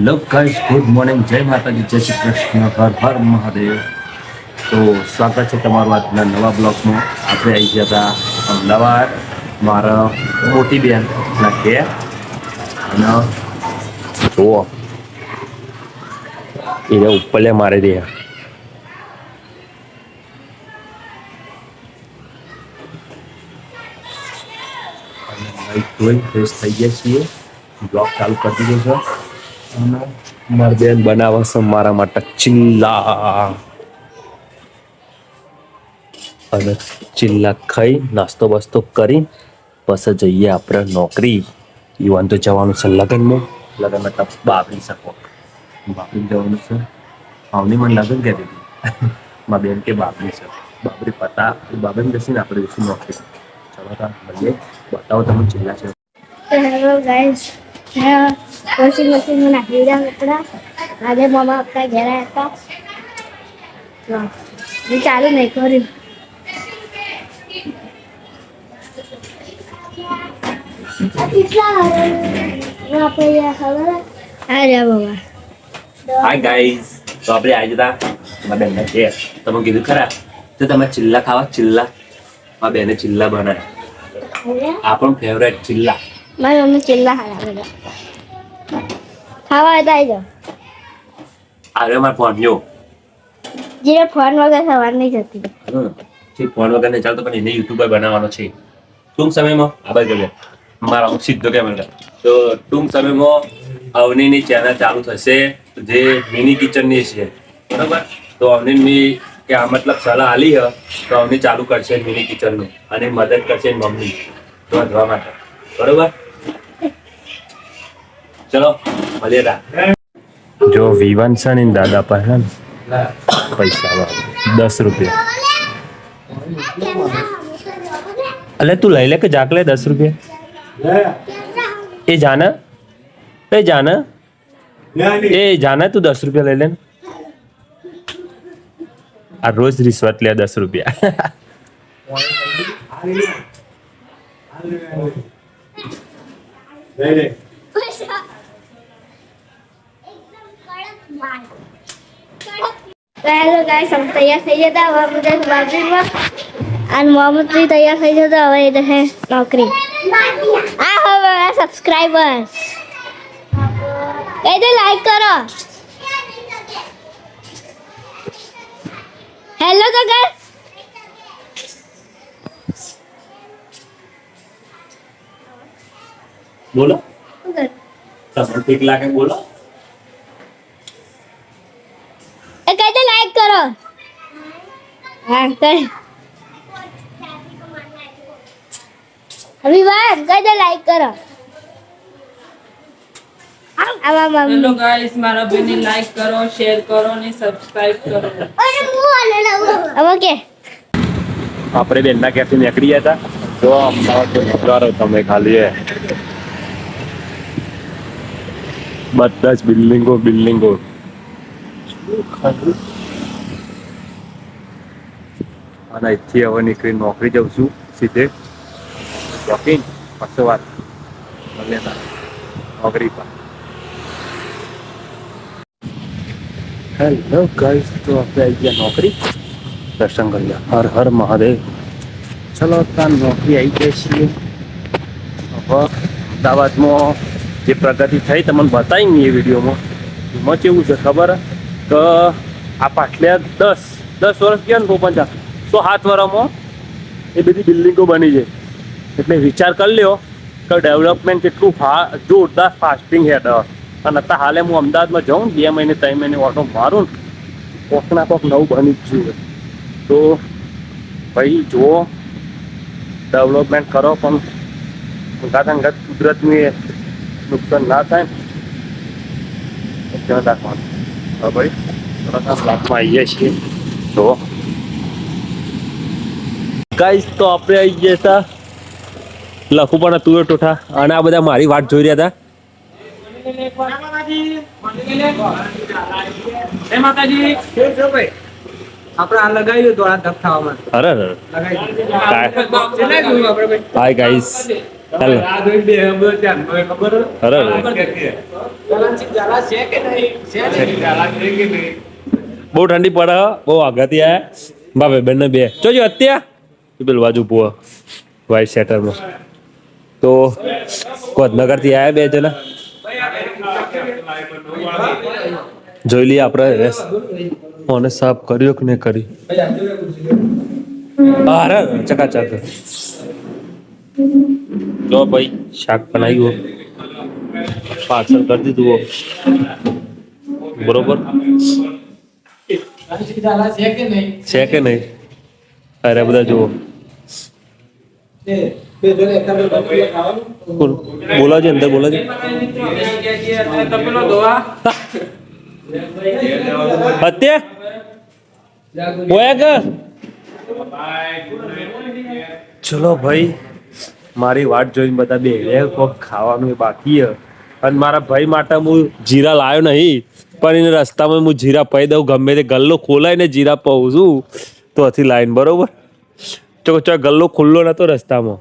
Hello guys good morning જય માતાજી જય શ્રી કૃષ્ણ હર હર મહાદેવ તો સ્વાગત છે તમારું આજના નવા બ્લોગમાં. આપણે આવી ગયા હતા અમદાવાદ, મારા મોટી બેન ના ઘેર. અને જુઓ. એને ઉપરલે મારી દે ફ્રેશ થઈ ગયા છીએ. બ્લોગ ચાલુ કરી દીધો છે. મારી બેન બનાવે છે મારા માટે ચિલ્લા. અને ચિલ્લા ખાઈ નાસ્તો બાસ્તો કરી, પછી જઈએ આપણે નોકરી. યુવાન તો જવાનું છે લગ્નમાં. લગ્ન મતલબ બાપરી શકો બાપરી જવાનું છે. આવની મને લગ્ન કહેતી હતી મારી બેન કે બાપરી છે. બાપરી પતા બાપરી જશે ને, આપણે જઈશું નોકરી. ચલો તાર મળીએ. બતાવો તમે ચિલ્લા છે. હેલો ગાઈસ વોશિંગ મશીનમાં નાખી દીધા કપડા. આજે મમ્મા પપ્પા ઘેર હતા. એ ચાલુ નહીં કર્યું. હાય ગાઈઝ તો આપણે આજે હતા મારા બેનના છે તમે કીધું ખરા? તો તમે ચિલ્લા ખાવા ચિલ્લા. મારા બેને ચિલ્લા બનાવે આ પણ ફેવરેટ ચિલ્લા. મારી મમ્મી ચિલ્લા ખાવા બધા. ખાવા હતા આવી જાઓ આવે ફોન જો જીરે ફોન વગર સવાર નહીં જતી. જે ફોન વગર નહીં ચાલતો પણ એને યુટ્યુબર બનાવવાનો છે. ટૂંક સમયમાં આ બાજુ લે મારા સીધો કેમેરા તો ટૂંક સમયમાં અવનીની ચેનલ ચાલુ થશે જે મિની કિચનની છે. બરોબર? તો અવનીની કે આ મતલબ સલાહ આલી હ તો અવની ચાલુ કરશે મિની કિચનનું અને મદદ કરશે મમ્મી. વધવા માટે. બરોબર? ચલો. તા જો વિવાન છે ને દાદા પાસે પૈસા દસ રૂપિયા અલે તું લઈ લે કે જાક લે દસ રૂપિયા એ જાના એ જાના એ જાના તું દસ રૂપિયા લઈ લે ને આ રોજ રિશ્વત લે દસ રૂપિયા તો ગાઈસ हम તૈયાર થઈ ગયા હતા હવે બધા બાજરીમાં અને મોહમ્મદ બી તૈયાર થઈ ગયો હવે એ છે નોકરી આ હવે સબસ્ક્રાઇબર્સ કહી દે લાઈક કરો હેલો તો ગાઈસ બોલો સબસ્ક્રાઇબ લાગે બોલો હા કર અભિવાન કહી દે લાઈક કરો આવા હેલો મમ્મી ગાઈસ મારા ભાઈને લાઈક કરો શેર કરો અને સબસ્ક્રાઇબ કરો હવે કે આપણે બેનના ક્યાંથી નીકળી ગયા હતા જો અમદાવાદ તો નીકળો તમે ખાલી એ બધા જ બિલ્ડિંગો બિલ્ડિંગો અને અહીંથી હવે નીકળી નોકરી જાઉં છું, સીધે. જોકિંગ પછી વાત. મળ્યા નોકરી પર. હેલો ગાઈસ તો આપણે આવી ગયા નોકરી. દર્શન કરી લે હર હર મહાદેવ. ચલો, ત્યાં નોકરી આવી ગયા છીએ. હવે અમદાવાદમાં જે પ્રગતિ થઈ, તમને બતાવી ને એ વિડીયોમાં. એમાં કેવું છે ખબર? કે આ પાછલે દસ દસ વર્ષ ગયા ને પોપંચા સો સાત વર્ષમાં એ બધી બિલ્ડિંગો બની છે. એટલે વિચાર કરી લ્યો કે ડેવલપમેન્ટ કેટલું ફા, જોરદાર ફાસ્ટિંગ હેડ અને અત્યારે હાલે હું અમદાવાદમાં જાઉં બે મહિને, ત્રણ મહિને ઓટો મારું કોકના કોક નવું બની જ ગયું તો ભાઈ જુઓ, ડેવલપમેન્ટ કરો, પણ અંગાત કુદરતનું નુકસાન ના થાય ધ્યાન ભાઈ થોડા લાખમાં આવીએ છીએ. તો ગાઈસ તો આપણે આવી ગયા હતા લખું પણ તું ટોઠા. અને આ બધા મારી વાટ જોઈ રહ્યા હતા. બહુ ઠંડી પડે. બહુ આગળથી આયા. બાપે બંને બે. જોજો અત્યારે. પેલું બાજુ પુઆ વાઇટ સેટરમાં તો પદનગરથી આયા બે જણા? જોઈ લઈએ આપણે કોને સાફ કર્યો કે નહીં કરી? અરે ચકાચક. જો ભાઈ શાક બનાવ્યું પાર્સલ કરી દીધું હો. બરોબર? છે કે નહીં? અરે બધા જુઓ. બોલ બોલાવજે અંદર બોલાવજે હત્યા ચલો ભાઈ મારી વાટ જોઈને બધા બે કોક ખાવાનું બાકી અને મારા ભાઈ માટે હું જીરા લાવ્યો નહીં પણ એને રસ્તામાં હું જીરા પાઈ દઉં ગમે તે ગલ્લો ખોલાઈને જીરા પાઉં છું તો હતી લાઈન બરોબર. ચો ચો ગલ્લો ખુલ્લો નતો રસ્તામાં.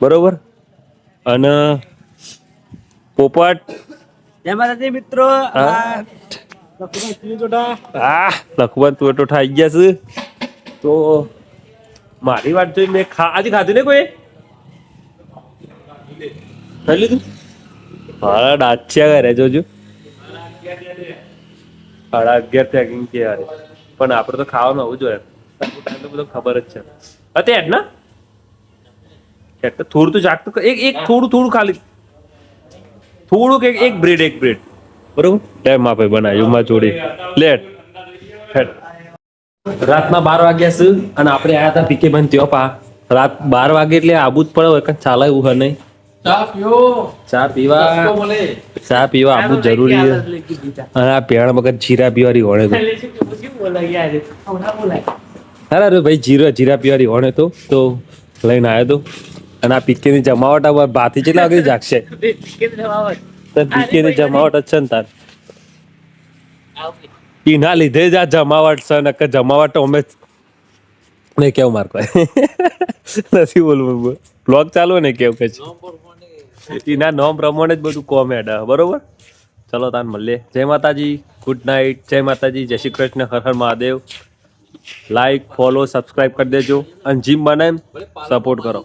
બરોબર? અને પોપટ. મિત્રો. હા. લખવાન તું તો થઈ ગયા છે. તો મારી વાત જોઈ મેં ખા આજે ખાધું ને કોઈ? ખાઈ લીધું? મારા ડાચ્યા ઘરે જોજો સાડા અગિયાર ત્યાં કે યાર. પણ આપણે તો ખાવાનું આવવું જોઈએ તો બધું ખબર જ છે. અત્યારે હેડ એટલે થોડું તો જાગતું એક એક થોડું થોડું ખાલી. થોડુંક એક એક બ્રેડ એક બ્રેડ બરોબર? ટાઈમ આપે બનાવ્યું માં જોડી. લેટ. રાતના બાર વાગ્યા છે અને આપણે આયા હતા પીકે ભાઈ ત્યો પા. રાત બાર વાગે એટલે આબુ જ પડે હોય કંઈ ચાલે એવું હે નહીં. ચા પીવા. ચા પીવા આબુ જ જરૂરી છે. અને આ પેણ વગર જીરા પીવાની હોણે તો અરે ભાઈ, જીરા જીરા પીવાની હોણે તો તો લઈને આવ્યો તો. અને આ પીકે જમાવટ આ બાથી કેટલા વાગે જાગશે. તો જમાવટ છે ને તાર. એના લીધે જ આ જમાવટ છે નકર જમાવટ અમે ને કેવું માર નથી બોલવું બ્લોગ ચાલુ ને કેવું કે છે? એના નોમ પ્રમાણે જ બધું કોમેડ બરોબર? ચલો તાન મળીએ. જય માતાજી. ગુડ નાઇટ જય માતાજી. જય શ્રી કૃષ્ણ. હર હર મહાદેવ. લાઈક ફોલો સબસ્ક્રાઈબ કરી દેજો. અને જીમ બનાવીને સપોર્ટ કરો.